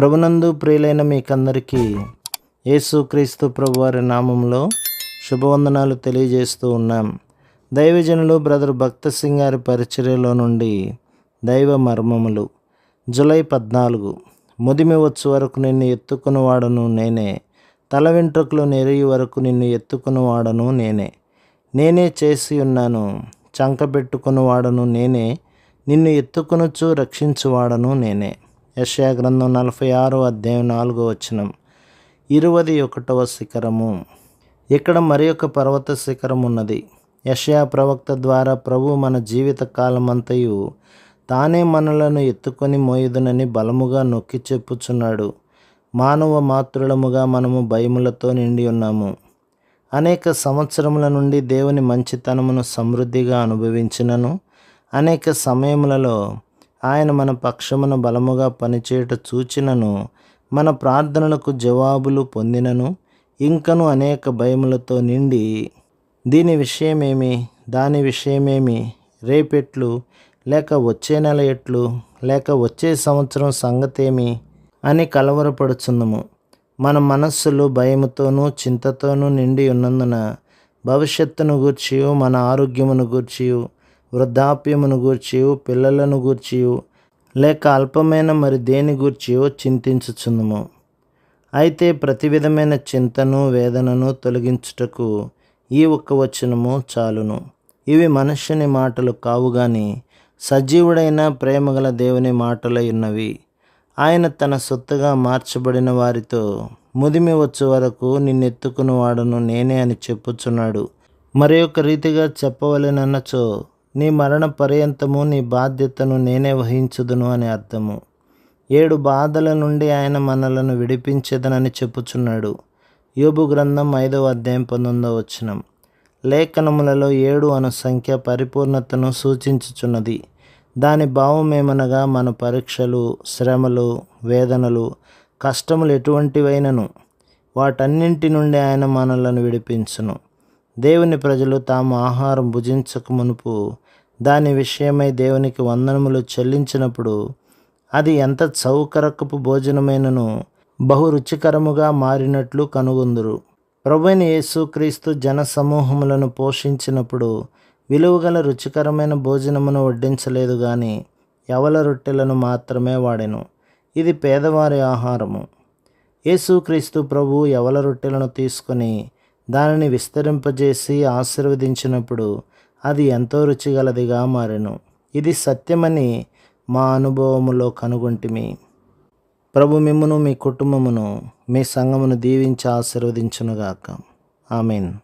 ప్రభునందు ప్రియులైన మీకందరికీ యేసుక్రీస్తు ప్రభువారి నామంలో శుభవందనాలు తెలియజేస్తూ ఉన్నాం. దైవజనులు బ్రదర్ భక్త సింగ్ గారి పరిచర్యలో నుండి దైవ మర్మములు. జులై పద్నాలుగు. ముదిమి వచ్చు వరకు నిన్ను ఎత్తుకునివాడను నేనే. తల వెంట్రుకలు నెరిగి వరకు నిన్ను ఎత్తుకునివాడను నేనే. నేనే చేసి ఉన్నాను. చంకబెట్టుకునివాడను నేనే. నిన్ను ఎత్తుకొనుచు రక్షించువాడను నేనే. యశయా గ్రంథం నలభై ఆరో అధ్యాయం నాలుగో వచనం. ఇరువది ఒకటవ శిఖరము. ఇక్కడ మరి ఒక పర్వత శిఖరం ఉన్నది. యషయా ప్రవక్త ద్వారా ప్రభు మన జీవిత కాలమంతయు తానే మనలను ఎత్తుకొని మోయుదునని బలముగా నొక్కి చెప్పుచున్నాడు. మానవ మాతృలముగా మనము భయములతో నిండి ఉన్నాము. అనేక సంవత్సరముల నుండి దేవుని మంచితనమును సమృద్ధిగా అనుభవించినను. అనేక సమయములలో ఆయన మన పక్షమున బలముగా పనిచేయట చూచినను మన ప్రార్థనలకు జవాబులు పొందినను ఇంకను అనేక భయములతో నిండి. దీని విషయమేమి? దాని విషయమేమి? రేపెట్లు? లేక వచ్చే నెల ఎట్లు? లేక వచ్చే సంవత్సరం సంగతేమి? అని కలవరపడుచున్నాము మన మనస్సులు భయముతోనూ చింతతోనూ నిండి ఉన్నందున భవిష్యత్తును గూర్చియు మన ఆరోగ్యమును గూర్చియు వృద్ధాప్యమును గూర్చియు పిల్లలను గూర్చియు లేక అల్పమైన మరి దేని గూర్చియో చింతించుచుందము అయితే ప్రతి విధమైన చింతను వేదనను తొలగించుటకు ఈ ఒక్క వచనము చాలును. ఇవి మనుష్యుని మాటలు కావు గాని సజీవుడైన ప్రేమగల దేవుని మాటలై ఉన్నవి. ఆయన తన సొత్తుగా మార్చబడిన వారితో ముదిమి వచ్చు వరకు నిన్నెత్తుకుని వాడను నేనే అని చెప్పుచున్నాడు. మరి ఒక రీతిగా చెప్పవలెనన్నచో నీ మరణ పర్యంతము నీ బాధ్యతను నేనే వహించుదును అని అర్థము. ఏడు బాధల నుండి ఆయన మనలను విడిపించేదనని చెప్పుచున్నాడు. యోబు గ్రంథం ఐదవ అధ్యాయం పంతొమ్మిదవ వచనం. లేఖనములలో ఏడు అను సంఖ్య పరిపూర్ణతను సూచించుచున్నది. దాని భావమేమనగా మన పరీక్షలు శ్రమలు వేదనలు కష్టములు ఎటువంటివైనను? వాటన్నింటి నుండి ఆయన మనలను విడిపించును. దేవుని ప్రజలు తాము ఆహారం భుజించక మునుపు దాని విషయమై దేవునికి వందనములు చెల్లించినప్పుడు అది ఎంత చౌకరకపు భోజనమైనను బహు రుచికరముగా మారినట్లు కనుగొందురు. ప్రభుని యేసుక్రీస్తు జన సమూహములను పోషించినప్పుడు విలువగల రుచికరమైన భోజనమును వడ్డించలేదు కానీ యవల రొట్టెలను మాత్రమే వాడెను. ఇది పేదవారి ఆహారము. యేసుక్రీస్తు ప్రభు యవల రొట్టెలను తీసుకొని దానిని విస్తరింపజేసి ఆశీర్వదించినప్పుడు అది ఎంతో రుచిగలదిగా మారెను. ఇది సత్యమని మా అనుభవములో కనుగొంటిమి. ప్రభు మిమ్మును మీ కుటుంబమును మీ సంఘమును దీవించి ఆశీర్వదించునుగాక. ఆమెన్.